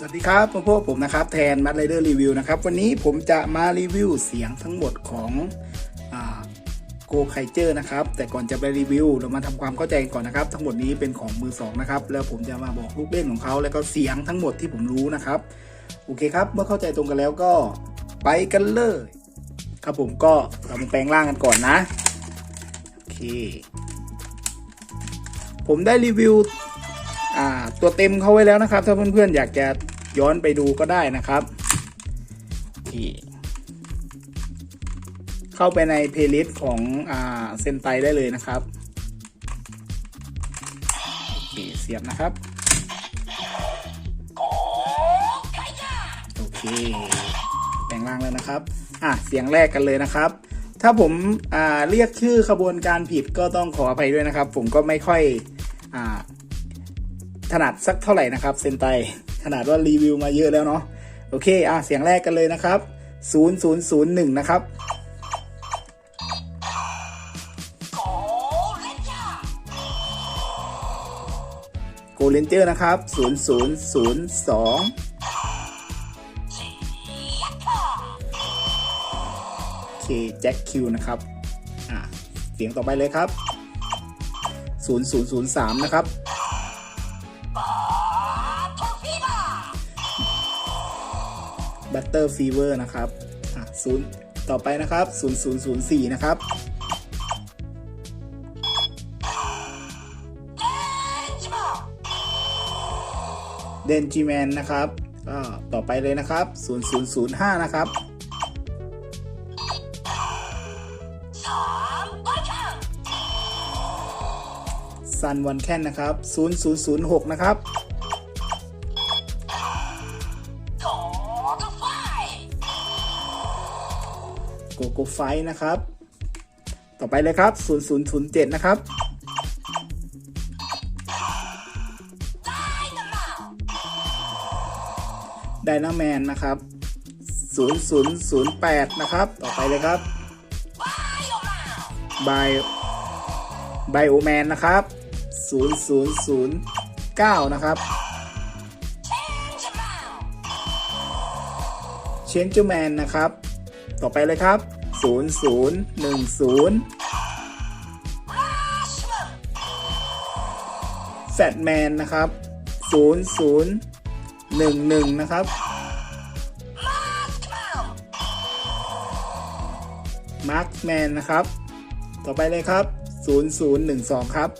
สวัสดีครับพวกพวกผมนะครับแทนมัดไรเดอร์รีวิวนะครับ วันนี้ผมจะมารีวิวเสียงทั้งหมดของโกไคเจอร์นะครับ แต่ก่อนจะไปรีวิว เรามาทำความเข้าใจกันก่อนนะครับ ทั้งหมดนี้เป็นของมือสองนะครับ แล้วผมจะมาบอกลูกเล่นของเขา แล้วก็เสียงทั้งหมดที่ผมรู้นะครับ โอเคครับ เมื่อเข้าใจตรงกันแล้วก็ไปกันเลย ครับผมก็เรามาแปลงร่างกันก่อนนะ โอเค ผมได้รีวิว ตัวเต็มเขาไว้แล้วนะครับ ถ้าเพื่อนๆอยากจะย้อนไปดูก็ได้นะครับโอเคเข้าไปในเพลย์ลิสต์ของอ่าเซนไตได้เลยนะครับโอเคเสียบนะครับโอเคแปลงร่างแล้วนะครับอะเสียงแรกกันเลยนะครับ ถ้าผมอ่าเรียกชื่อขบวนการผิดก็ต้องขออภัยด้วยนะครับ ผมก็ไม่ค่อยอ่า ถนัดสักเท่าไหร่นะครับเซนไตขนาดว่ารีวิวมาเยอะแล้วเนาะโอเคอะเสียงแรกกันเลยนะครับ0001 นะครับโกเลนเจอร์นะครับ 0002โอเคแจ็คคิวนะครับ อะเสียงต่อไปเลยครับ 0003 นะครับ บัตเตอร์ฟีเวอร์นะครับอะศูนย์ต่อไปนะครับ 0004 นะครับ เดนจิแมนนะครับก็ต่อไปเลยนะครับ 0005 นะครับซันวันแคนนะครับ 0006 นะครับ โกโก้ไฟนะครับ ต่อไปเลยครับ 0007 นะครับ ไดนาแมนนะครับ 0008 นะครับ ต่อไปเลยครับไบไบโอแมนนะครับ 0009 นะครับเชนจูแมนนะครับ ต่อไปเลยครับ 0010แฟตแมนนะครับ 0011 นะครับ มาร์คแมนนะครับ ต่อไปเลยครับ 0012 ครับ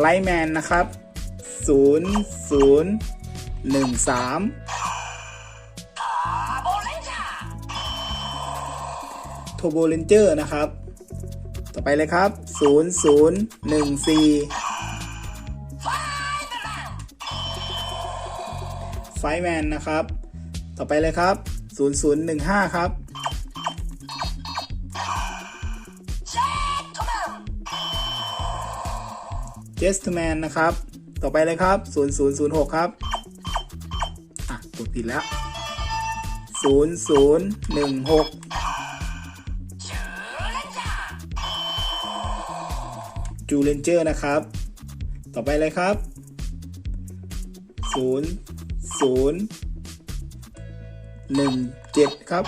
ไลแมนนะครับ 0013โทโบเลนเจอร์นะครับ ต่อไปเลยครับ0014ไฟแมนนะครับ ต่อไปเลยครับ0015ครับเจสต์แมนนะครับ ต่อไปเลยครับ 0006 ครับ อะกดผิดแล้ว 0016จูเลนเจอร์นะครับ ต่อไปเลยครับ 0 0 1 7 ครับ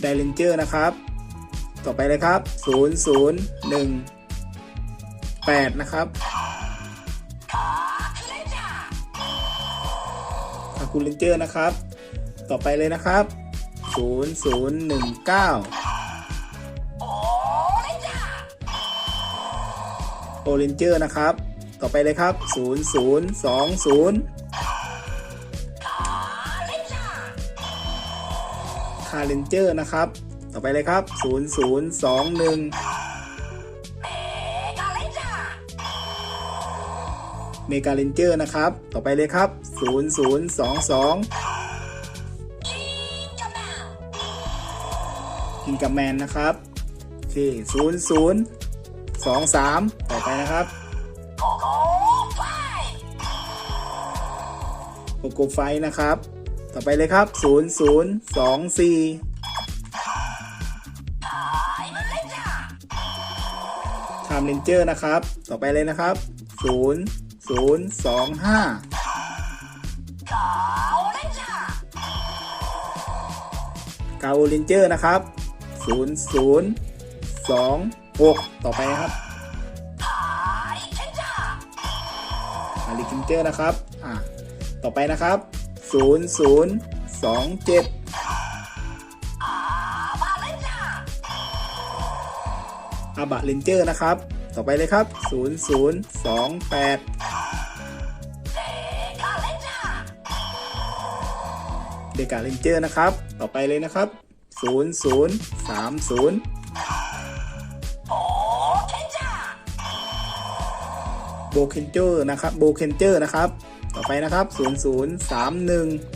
ไดเลนเจอร์นะครับ ต่อไปเลยครับ 0 0 1 8 นะครับคาคูเลนเจอร์นะครับ ต่อไปเลยนะครับ 0 0 1 9 โอเรนเจอร์นะครับ ต่อไปเลยครับ 0 0 2 0คาเลนเจอร์นะครับ ต่อไปเลยครับ 0 0 2 1 เมกาเลนเจอร์นะครับ ต่อไปเลยครับ 0 0 2 2 กินกับแมนนะครับโอเค0 0 2 3 ต่อไปนะครับโกโก้ไฟนะครับ ต่อไปเลยครับ 0 ม์เรนเจอร์นะครับ ต่อไปเลยนะครับศูนย์ศูนย์สองห้ากาโอเรนเจอร์นะครับ 0026 ต่อไปนะครับอาริคินเจอร์นะครับ อ่า ต่อไปนะครับ 0027 อาบะเรนเจอร์นะครับ ต่อไปเลยครับ 0028 เดกาเรนเจอร์นะครับ ต่อไปเลยนะครับ 0030 โบเคนเจอร์นะครับ โบเคนเจอร์นะครับ ต่อไปนะครับ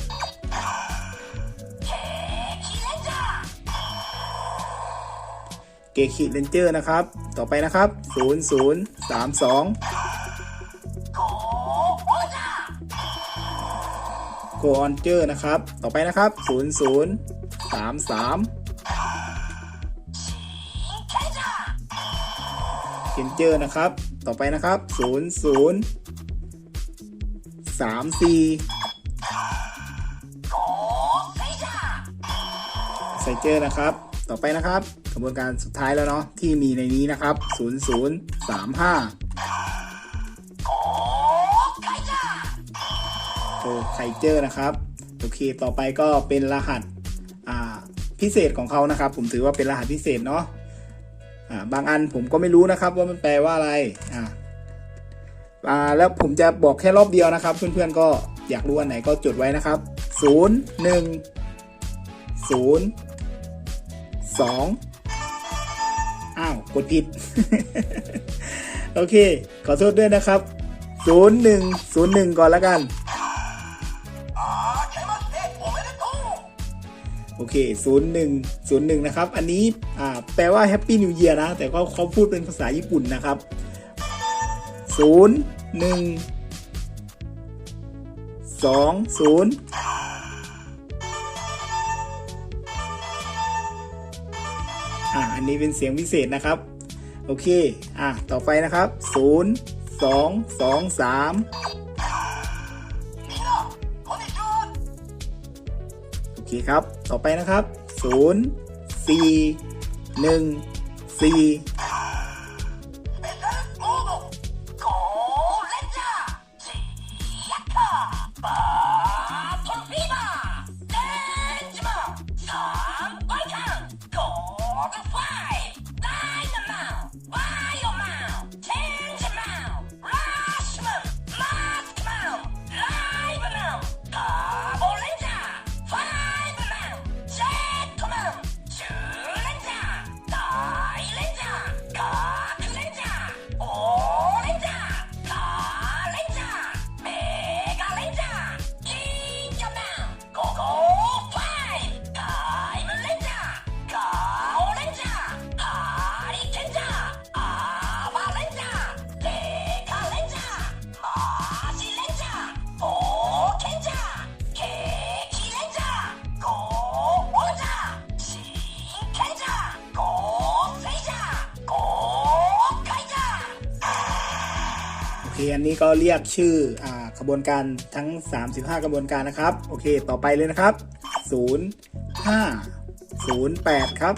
0031 เกคิเรนเจอร์นะครับ ต่อไปนะครับ 0032โกออนเจอร์นะครับ ต่อไปนะครับ 0033เคนเจอร์นะครับ ต่อไปนะครับ 00 34ไซเจอร์นะครับ ต่อไปนะครับ ระบวนการสุดท้ายแล้วเนาะที่มีในนี้นะครับ 0035โอไคเจอร์นะครับ โอเคต่อไปก็เป็นรหัสพิเศษของเขานะครับ ผมถือว่าเป็นรหัสพิเศษเนาะบางอันผมก็ไม่รู้นะครับว่ามันแปลว่าอะไรอ่าแล้วผมจะบอกแค่รอบเดียวนะครับ เพื่อนๆก็อยากรู้อันไหนก็จดไว้นะครับ 0 1 0 2 ดผิด โอเค ขอโทษด้วยนะครับ 0 1 0 1 ก่อนแล้วกัน โอเค 01 01 นะครับ อันนี้แปลว่า Happy New Year นะ แต่ก็เขาพูดเป็นภาษาญี่ปุ่นนะครับ 0 1 2 0 นี้เป็นเสียงพิเศษนะครับ โอเค อะ ต่อไปนะครับ 0 2 2 3 โอเคครับ ต่อไปนะครับ 0 4 1 4 คอันนี้ก็เรียกชื่ออ่าขบวนการทั้ง 35 กระบวนการนะครับ โอเค ต่อไปเลยนะครับ 0 5 0 8 ครับ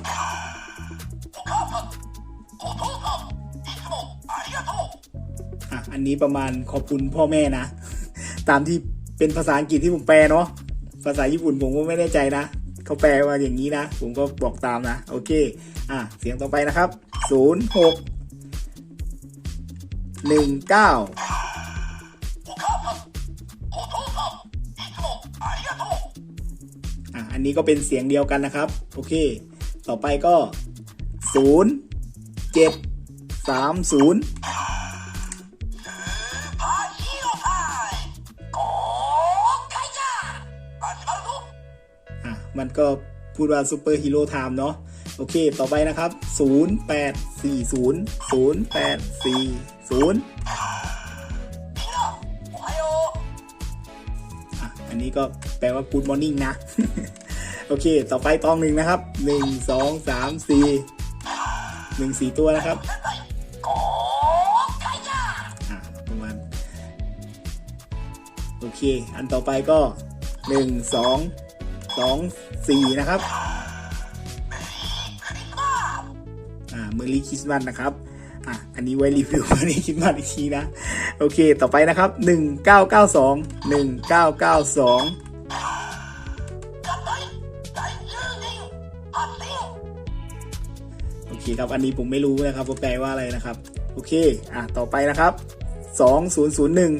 อะ อันนี้ประมาณขอบคุณพ่อแม่นะ ตามที่เป็นภาษาอังกฤษที่ผมแปลเนาะ ภาษาญี่ปุ่นผมก็ไม่แน่ใจนะ เขาแปลว่าอย่างนี้นะ ผมก็บอกตามนะ โอเค อะ เสียงต่อไปนะครับ 0 6 1 9อะอันนี้ก็เป็นเสียงเดียวกันนะครับ โอเค ต่อไปก็0 7 3 0อะมันก็พูดว่าซูเปอร์ฮีโร่ไทม์เนาะโอเค ต่อไปนะครับ 0840 084 ศูอันนี้ก็แปลว่า Good Morning นะ โอเค ต่อไปตองหนึ่งนะครับหนึ่งสองสามสี่หนึ่งสี่ตัวนะครับประมาโอเค อันต่อไปก็หนึ่งสองสองสี่นะครับ อ่ามือรีคิสต์มาสนะครับ อันนี้ไว้รีวิวมอรี่คริสต์มาอีกทีนะ โอเค ต่อไปนะครับหนึ่งเก้าเก้าสองหนึ่งเก้าเก้าสองโอเคครับ อันนี้ผมไม่รู้นะครับว่าแปลว่าอะไรนะครับ โอเค อะ ต่อไปนะครับสองศูนย์ศูนย์หนึ่ง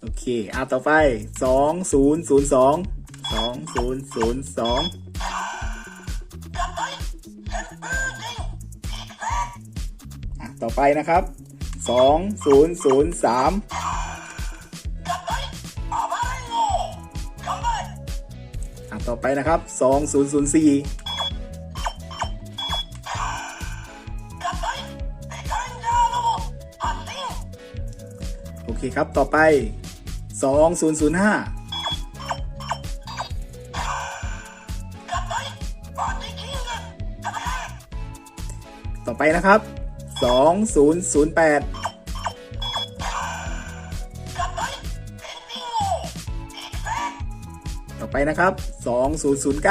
โอเค อะ ต่อไปสอง ศูนย์ศูนย์สองต่อไปนะครับสองศูนย์ศูนย์สามต่อไปนะครับสองศูนย์ศูนย์สี่โอเคครับ ต่อไปสองศูนย์ศูนย์ห้า ไปนะครับ 2008ต่อไปนะครับ 2009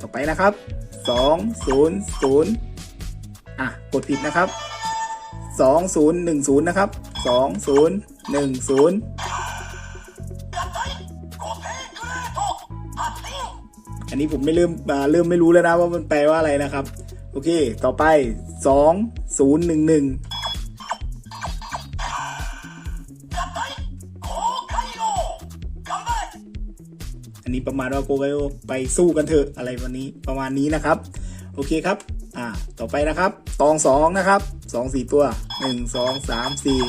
ต่อไปนะครับ 200 อะ กดผิดนะครับ 2010 นะครับ 2010ันนี้ผมไม่เริ่มเริ่มไม่รู้แล้วนะว่ามันแปลว่าอะไรนะครับ โอเค ต่อไปสองศูนย์หนึ่งหนึ่งอันนี้ประมาณว่าโกไกโอไปสู้กันเถอะอะไรวันนี้ประมาณนี้นะครับ โอเคครับ อ่า ต่อไปนะครับ ตองสองนะครับสองสี่ตัวหนึ่งสองสามสี่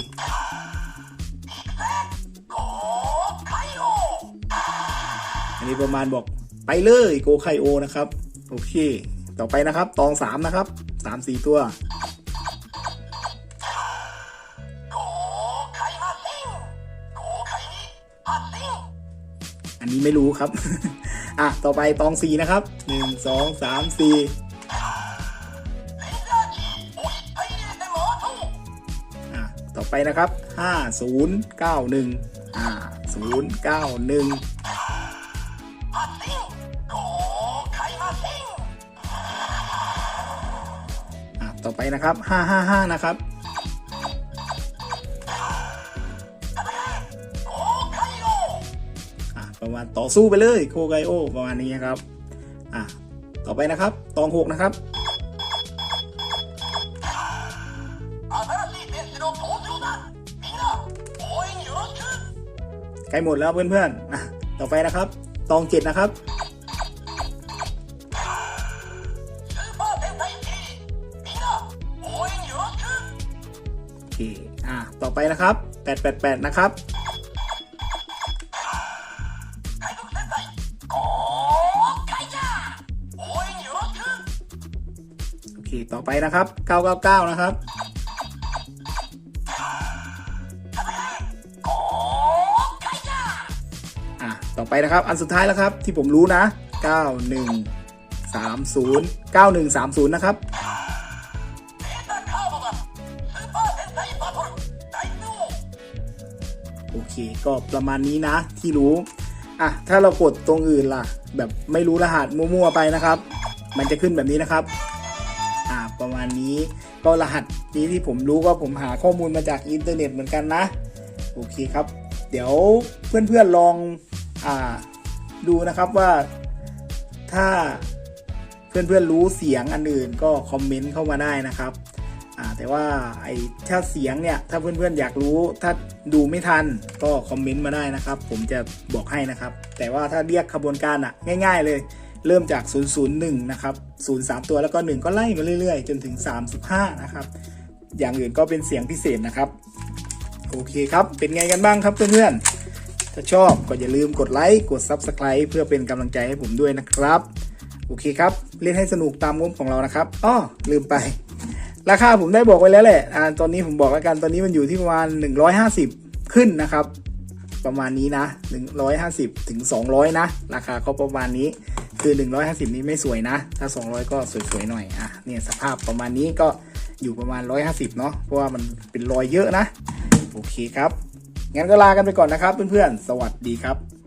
อันนี้ประมาณบอก ไปเลยโกไคโอนะครับ โอเค ต่อไปนะครับ ตองสามนะครับสามสี่ตัวอันนี้ไม่รู้ครับ อะ ต่อไปตองสี่นะครับหนึ่งสองสามสี่อะต่อไปนะครับห้าศูนย์เก้าหนึ่งอ่าศูนย์เก้าหนึ่ง ต่อไปนะครับห้าห้าห้านะครับ ประมาณต่อสู้ไปเลยโคไกโอประมาณนี้ครับ อะต่อไปนะครับ ตองหกนะครับใกล้หมดแล้วเพื่อนๆอะต่อไปนะครับ ตองเจ็ดนะครับ อเคอะต่อไปนะครับ 888 นะครับ โอเค ต่อไปนะครับ 999 นะครับ อะ ต่อไปนะครับ อันสุดท้ายแล้วครับ ที่ผมรู้นะ 9130 9130 นะครับ ก็ประมาณนี้นะที่รู้อะถ้าเรากดตรงอื่นล่ะ แบบไม่รู้รหัสมั่วๆไปนะครับ มันจะขึ้นแบบนี้นะครับอ่าประมาณนี้ก็รหัสนี้ที่ผมรู้ก็ผมหาข้อมูลมาจากอินเทอร์เน็ตเหมือนกันนะโอเคครับ เดี๋ยวเพื่อนๆลองอ่าดูนะครับว่าถ้าเพื่อนๆรู้เสียงอันอื่นก็คอมเมนต์เข้ามาได้นะครับอ่าแต่ว่าไอ้ถ้าเสียงเนี่ย ถ้าเพื่อนๆอยากรู้ถ้า ดูไม่ทันก็คอมเมนต์มาได้นะครับ ผมจะบอกให้นะครับ แต่ว่าถ้าเรียกขบวนการอะ ง่าย ๆ เลย เริ่มจาก 001 นะครับ 03 ตัวแล้วก็ 1 ก็ไล่มาเรื่อย ๆ จนถึง 35 นะครับ อย่างอื่นก็เป็นเสียงพิเศษนะครับ โอเคครับ เป็นไงกันบ้างครับเพื่อนๆ ถ้าชอบก็อย่าลืมกดไลค์กด Subscribe เพื่อเป็นกำลังใจให้ผมด้วยนะครับ โอเคครับ เล่นให้สนุกตามงบของเรานะครับอ้อลืมไป ราคาผมได้บอกไว้แล้วแหละอ่าตอนนี้ผมบอกแล้วกันตอนนี้มันอยู่ที่ประมาณ 150 ขึ้นนะครับ ประมาณนี้นะ 150ถึง200 นะ ราคาเขาประมาณนี้คือ 150 นี้ไม่สวยนะ ถ้า 200 ก็สวยๆหน่อยอะเนี่ยสภาพประมาณนี้ก็อยู่ประมาณ 150 เนาะเพราะว่ามันเป็นรอยเยอะนะ โอเคครับ งั้นก็ลากันไปก่อนนะครับเพื่อนๆ สวัสดีครับ